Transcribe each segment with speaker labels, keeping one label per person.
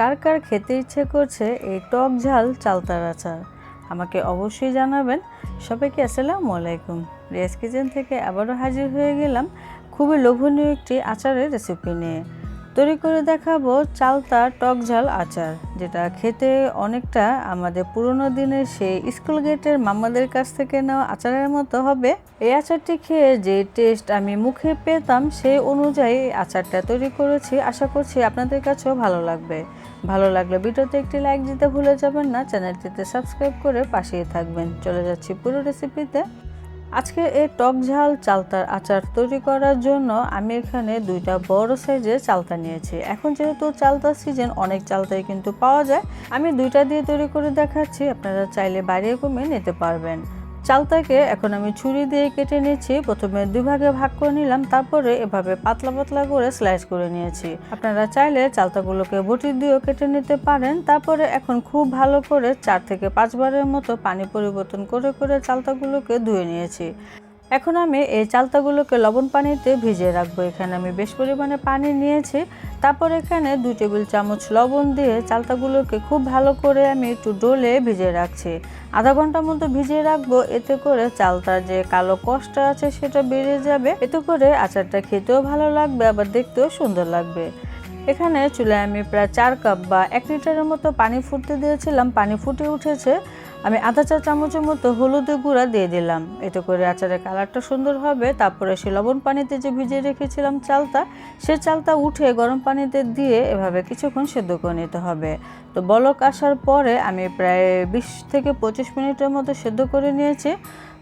Speaker 1: কার কার খেতে ইচ্ছে করছে এই টক ঝাল চালতার আচার? আমাকে অবশ্যই জানাবেন। সবাইকে আসসালামু আলাইকুম। রেস কিচেন থেকে আবারও হাজির হয়ে গেলাম খুবই লোভনীয় একটি আচারের রেসিপি নিয়ে। তৈরি করে দেখাবো চালতা টক ঝাল আচার, যেটা খেতে অনেকটা আমাদের পুরনো দিনের সেই স্কুল গেটের মামাদের কাছ থেকে নেওয়া আচারের মতো হবে। এই আচারটি খেয়ে যে টেস্ট আমি মুখে পেতাম, সেই অনুযায়ী আচারটা তৈরি করেছি। আশা করছি আপনাদের কাছেও ভালো লাগবে। ভালো লাগলে ভিডিওতে একটি লাইক দিতে ভুলে যাবেন না, চ্যানেলটিতে সাবস্ক্রাইব করে পাশেই থাকবেন। চলে যাচ্ছি পুরো রেসিপিতে আজকে এই টক ঝাল চালতার আচার তৈরি করার জন্য আমি এখানে দুইটা বড় সাইজের চালতা নিয়েছি। এখন যেহেতু চালতার সিজন অনেক চালতাই কিন্তু পাওয়া যায়। আমি দুইটা দিয়ে তৈরি করে দেখাচ্ছি, আপনারা চাইলে বাড়িয়ে কমিয়ে নিতে পারবেন। চালতাকে এখন আমি ছুরি দিয়ে কেটে নিয়েছি। প্রথমে দুই ভাগে ভাগ করে নিলাম, তারপরে এভাবে পাতলা পাতলা করে স্লাইস করে নিয়েছি। আপনারা চাইলে চালতাগুলোকে বটি দিয়েও কেটে নিতে পারেন। তারপরে এখন খুব ভালো করে চার থেকে পাঁচবারের মতো পানি পরিবর্তন করে করে চালতাগুলোকে ধুয়ে নিয়েছি। এখন আমি এই চালতাগুলোকে লবণ পানিতে ভিজিয়ে রাখব। এখানে আমি বেশ পরিমাণে পানি নিয়েছি। তারপর এখানে দুই টেবিল চামচ লবণ দিয়ে চালতাগুলোকে খুব ভালো করে আমি একটু ডোলে ভিজিয়ে রাখছি। আধা ঘণ্টার মতো ভিজিয়ে রাখব। এতে করে চালতার যে কালো কষ্ট আছে সেটা বেড়ে যাবে। এতে করে আচারটা খেতেও ভালো লাগবে, আবার দেখতেও সুন্দর লাগবে। এখানে চুলায় আমি প্রায় চার কাপ বা এক লিটারের মতো পানি ফুটতে দিয়েছিলাম। পানি ফুটে উঠেছে। আমি আধা চা চামচের মতো হলুদের গুঁড়া দিয়ে দিলাম। এতে করে আচারের কালারটা সুন্দর হবে। তারপরে সে লবণ পানিতে যে ভিজিয়ে রেখেছিলাম চালটা, সে চালটা উঠে গরম পানিতে দিয়ে এভাবে কিছুক্ষণ সেদ্ধ করে নিতে হবে। তো বলক আসার পরে আমি প্রায় বিশ থেকে পঁচিশ মিনিটের মতো সেদ্ধ করে নিয়েছি।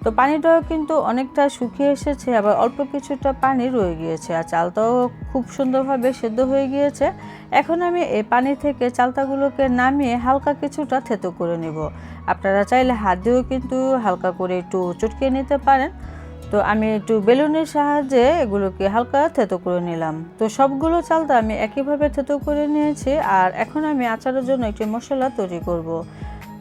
Speaker 1: তো পানিটাও কিন্তু অনেকটা শুকিয়ে এসেছে, আবার অল্প কিছুটা পানি রয়ে গিয়েছে, আর চালটাও খুব সুন্দরভাবে সেদ্ধ হয়ে গিয়েছে। এখন আমি এই পানি থেকে চালতাগুলোকে নামিয়ে হালকা কিছুটা থেতো করে নেব। আপনারা চাইলে হাত দিয়েও কিন্তু হালকা করে একটু চটকে নিতে পারেন। তো আমি একটু বেলুনের সাহায্যে এগুলোকে হালকা থেতো করে নিলাম। তো সবগুলো চালতা আমি একইভাবে থেতো করে নিয়েছি আর এখন আমি আচারের জন্য একটি মশলা তৈরি করব।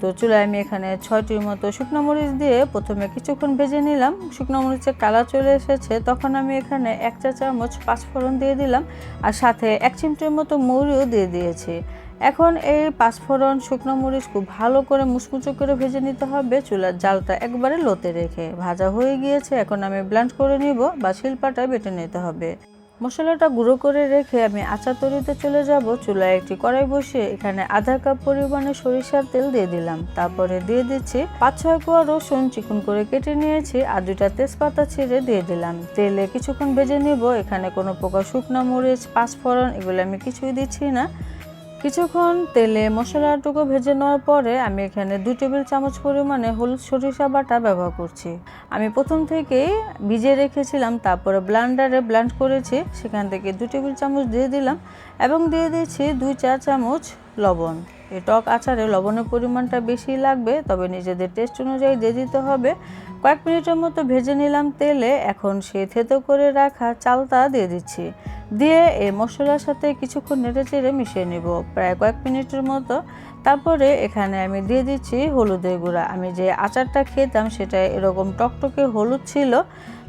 Speaker 1: তো চুলায় আমি এখানে ছয়টির মতো শুকনো মরিচ দিয়ে প্রথমে কিছুক্ষণ ভেজে নিলাম। শুকনো মরিচের কালার চলে এসেছে। তখন আমি এখানে এক চা চামচ পাঁচফোড়ন দিয়ে দিলাম আর সাথে এক চিমটির মতো মৌরিও দিয়ে দিয়েছি। এখন এই পাঁচফোড়ন, শুকনো মরিচ খুব ভালো করে মুচমুচো করে ভেজে নিতে হবে। চুলার জালটা একবারে লোতে রেখে। ভাজা হয়ে গিয়েছে। এখন আমি ব্লান্ড করে নিব বা শিলপাটায় বেটে নিতে হবে। মশলাটা গুঁড়ো করে রেখে আমি আচার তৈরিতে চলে যাব। চুলায় একটি কড়াই বসিয়ে এখানে আধা কাপ পরিমাণে সরিষার তেল দিয়ে দিলাম। তারপরে দিয়ে দিচ্ছি পাঁচ ছয় কোয়া রসুন চিকুন করে কেটে নিয়েছি আর দুটা তেজপাতা ছিঁড়ে দিয়ে দিলাম। তেলে কিছুক্ষণ ভেজে নিব। এখানে কোনো প্রকার শুকনো মরিচ, পাঁচফোড়ন এগুলো আমি কিছুই দিচ্ছি না। কিছুক্ষণ তেলে মশলাটুকু ভেজে নেওয়ার পরে আমি এখানে দুই টেবিল চামচ পরিমাণে হলুদ সরিষা বাটা ব্যবহার করছি। আমি প্রথম থেকেই ভিজে রেখেছিলাম, তারপরে ব্লান্ডারে ব্লান্ড করেছি, সেখান থেকে দু টেবিল চামচ দিয়ে দিলাম এবং দিয়ে দিয়েছি দুই চা চামচ লবণ। এই টক আচারে লবণের পরিমাণটা বেশি লাগবে, তবে নিজেদের টেস্ট অনুযায়ী দিয়ে দিতে হবে। কয়েক মিনিটের মতো ভেজে নিলাম তেলে, এখন সে থেতো করে রাখা চালটা দিয়ে দিচ্ছি। দিয়ে এই মশলার সাথে কিছুক্ষণ নেড়ে চেড়ে মিশিয়ে নেব। প্রায় কয়েক মিনিটের মতো। তারপরে এখানে আমি দিয়ে দিচ্ছি হলুদের গুঁড়া। আমি যে আচারটা খেতাম সেটা এরকম টকটকে হলুদ ছিল।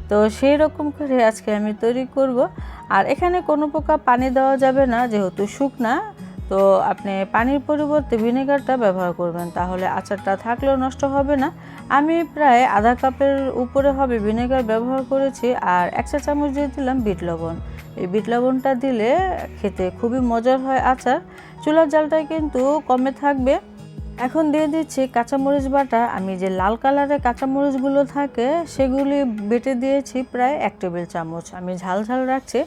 Speaker 1: তো সেই রকম করে আজকে আমি তৈরি করব। আর এখানে কোনো প্রকার পানি দেওয়া যাবে না, যেহেতু শুকনা। তো আপনি পানির পরিবর্তে ভিনেগারটা ব্যবহার করবেন। তাহলে আচারটা থাকলেও নষ্ট হবে না। আমি প্রায় আধা কাপের উপরে হবে ভিনেগার ব্যবহার করেছি আর এক চা চামচ দিয়ে দিলাম বিট লবণ। এই বিট লবণটা দিলে খেতে খুবই মজার হয় আচার। চুলার জালটা কিন্তু কমে থাকবে। এখন দিয়ে দিচ্ছি কাঁচামরিচ বাটা। আমি যে লাল কালারের কাঁচামরিচগুলো থাকে, সেগুলি বেটে দিয়েছি প্রায় এক টেবিল চামচ। আমি ঝাল ঝাল রাখছি।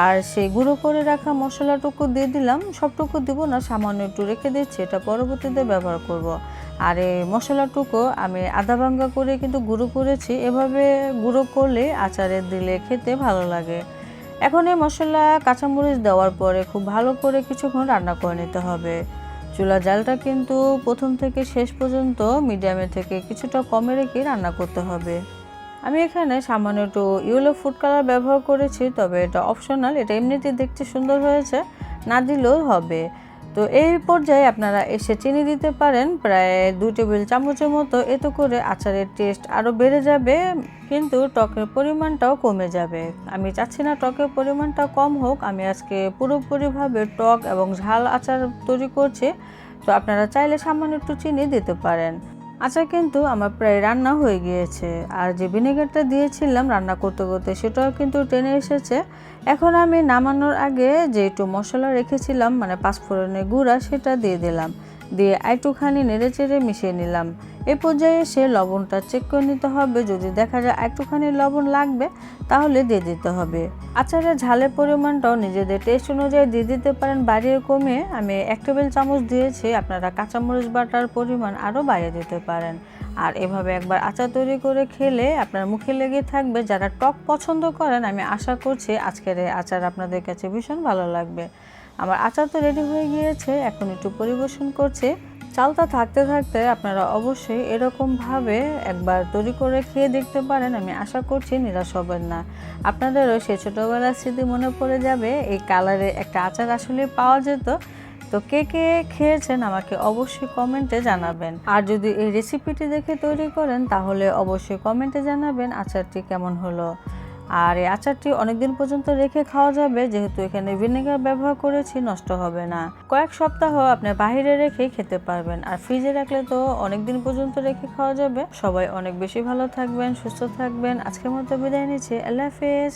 Speaker 1: আর সেই গুঁড়ো করে রাখা মশলাটুকু দিয়ে দিলাম। সবটুকু দিব না, সামান্য একটু রেখে দিচ্ছি। এটা পরবর্তীতে ব্যবহার করব। আর এই মশলাটুকু আমি আদা ভাঙ্গা করে কিন্তু গুঁড়ো করেছি। এভাবে গুঁড়ো করলে আচারে দিলে খেতে ভালো লাগে। এখন এই মশলা কাঁচামরিচ দেওয়ার পরে খুব ভালো করে কিছুক্ষণ রান্না করে নিতে হবে। চুলা জালটা কিন্তু প্রথম থেকে শেষ পর্যন্ত মিডিয়ামে থেকে কিছুটা কমে রেখে রান্না করতে হবে। আমি এখানে সামান্য একটু ইউলো ফুড কালার ব্যবহার করেছি, তবে এটা অপশনাল, এটা এমনিতে দেখতে সুন্দর হয়েছে, না দিলেও হবে। তো এই পর্যায়ে আপনারা এসে চিনি দিতে পারেন। প্রায় দু টেবিল চামচের মতো এতে করে আচারের টেস্ট আরও বেড়ে যাবে, কিন্তু টকের পরিমাণটাও কমে যাবে। আমি চাচ্ছি না টকের পরিমাণটা কম হোক, আমি আজকে পুরোপুরিভাবে টক এবং ঝাল আচার তৈরি করছি, তো আপনারা চাইলে সামান্য একটু চিনি দিতে পারেন। আচার কিন্তু আমার প্রায় রান্না হয়ে গিয়েছে। আর যে ভিনেগারটা দিয়েছিলাম রান্না করতে করতে সেটাও কিন্তু টেনে এসেছে। এখন আমি নামানোর আগে যে একটু মশলা রেখেছিলাম মানে পাঁচফোড়নের গুঁড়া, সেটা দিয়ে দিলাম। দিয়ে একটুখানি নেড়ে চেড়ে মিশিয়ে নিলাম। এ পর্যায়ে এসে লবণটা চেক করে নিতে হবে। যদি দেখা যায় একটুখানি লবণ লাগবে, তাহলে দিয়ে দিতে হবে। আচারের ঝালের পরিমাণটাও নিজেদের টেস্ট অনুযায়ী দিয়ে দিতে পারেন। বাড়িয়ে কমে আমি এক টেবিল চামচ দিয়েছি। আপনারা কাঁচামরিচ বাটার পরিমাণ আরও বাড়িয়ে দিতে পারেন। আর এভাবে একবার আচার তৈরি করে খেলে আপনার মুখে লেগে থাকবে। যারা টক পছন্দ করেন, আমি আশা করছি আজকের এই আচার আপনাদের কাছে ভীষণ ভালো লাগবে। আমার আচার তো রেডি হয়ে গিয়েছে, এখন একটু পরিবেশন করছি। চালটা থাকতে থাকতে আপনারা অবশ্যই এরকমভাবে একবার তৈরি করে খেয়ে দেখতে পারেন, আমি আশা করছি নিরাশ হবেন না। আপনাদেরও সেই ছোটোবেলার স্মৃতি মনে পড়ে যাবে, এই কালারে একটা আচার আসলে পাওয়া যেত। তো কে কে খেয়েছেন আমাকে অবশ্যই কমেন্টে জানাবেন। আর যদি এই রেসিপিটি দেখে তৈরি করেন, তাহলে অবশ্যই কমেন্টে জানাবেন আচারটি কেমন হলো। আর এই আচারটি অনেকদিন পর্যন্ত রেখে খাওয়া যাবে, যেহেতু এখানে ভিনেগার ব্যবহার করেছি, নষ্ট হবে না। কয়েক সপ্তাহ আপনি বাহিরে রেখে খেতে পারবেন। আর ফ্রিজে রাখলে তো অনেকদিন পর্যন্ত রেখে খাওয়া যাবে। সবাই অনেক বেশি ভালো থাকবেন, সুস্থ থাকবেন। আজকের মতো বিদায় নিচ্ছি। আল্লাহ হাফেজ।